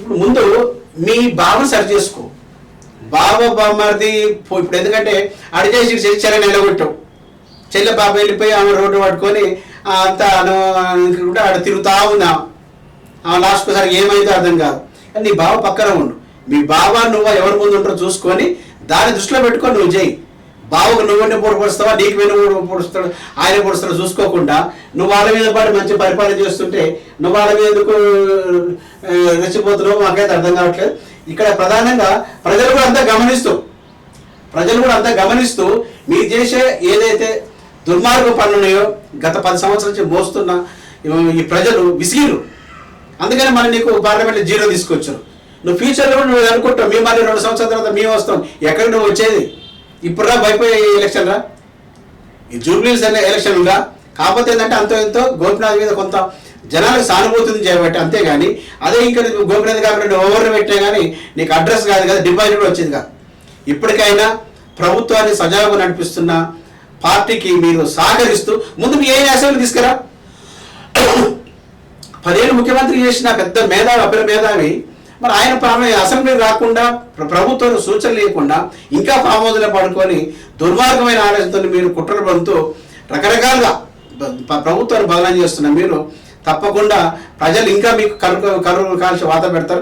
ఇప్పుడు ముందు మీ భావన సరి చేసుకో. బావ బామ్మది ఇప్పుడు ఎందుకంటే అడిచేసి చెల్లె నిలగొట్టావు. చెల్లె బాబు వెళ్ళిపోయి ఆమె రోడ్డు పట్టుకొని ఆ, అంతా అనుకుంటే ఆడ తిరుగుతా ఉందా ఆమె. లాస్ట్కి ఒకసారి ఏమైందో అర్థం కాదు. కానీ నీ బావ పక్కన ఉండు. మీ బావ నువ్వు ఎవరి ముందు ఉంటారో చూసుకొని దాన్ని దృష్టిలో పెట్టుకొని నువ్వు చేయి బావుకు నువ్వు పొడి నీకు నువ్వు పొడుస్తాడు ఆయన పొడుస్తాడు చూసుకోకుండా నువ్వు వాళ్ళ మీద పడి మంచి పరిపాలన చేస్తుంటే నువ్వు వాళ్ళ మీద ఎందుకు రెచ్చిపోతున్నావు మాకైతే అర్థం కావట్లేదు. ఇక్కడ ప్రధానంగా ప్రజలు కూడా అంతా గమనిస్తూ ప్రజలు కూడా అంతా గమనిస్తూ మీరు చేసే ఏదైతే దుర్మార్గ పనులు ఉన్నాయో గత పది సంవత్సరాల నుంచి మోస్తున్న ఈ ప్రజలు విసిగిరు అందుకని మరి నీకు పార్లమెంట్లో జీరో తీసుకొచ్చారు. నువ్వు ఫ్యూచర్లో కూడా నువ్వు అనుకుంటావు మేము మళ్ళీ రెండు సంవత్సరాల తర్వాత మేము వస్తాం. ఎక్కడ నువ్వు వచ్చేది? ఇప్పుడురా భయపోయే ఎలక్షన్ రా ఈ జూబ్లీస్ అనే ఎలక్షన్ ఉందా? కాకపోతే ఏంటంటే అంతో ఎంతో గోపినాథ్ మీద కొంత జనాలకు సానుభూతిని చేయబట్టి అంతేగాని అదే ఇంకా నువ్వు గోపినాథ్ కాకుండా ఓవర్ని పెట్టినా కానీ నీకు అడ్రస్ కాదు కదా డిపాజిట్ కూడా వచ్చింది కదా ఇప్పటికైనా ప్రభుత్వాన్ని సజావుగా నడిపిస్తున్న పార్టీకి మీరు సహకరిస్తూ ముందు మీ ఏ అసెంబ్లీ తీసుకురా. పదేళ్ళు ముఖ్యమంత్రి చేసిన పెద్ద మేధావి అభిల మేధావి మరి ఆయన ఆమె అసెంబ్లీ రాకుండా ప్రభుత్వం సూచనలు లేకుండా ఇంకా ఫామ్ హౌస్లో పడుకొని దుర్మార్గమైన ఆలోచనతో మీరు కుట్రలు పడుతూ రకరకాలుగా ప్రభుత్వాన్ని బదనాం చేస్తున్న మీరు తప్పకుండా ప్రజలు ఇంకా మీకు కరు కరువు కాల్చి వాత పెడతారు.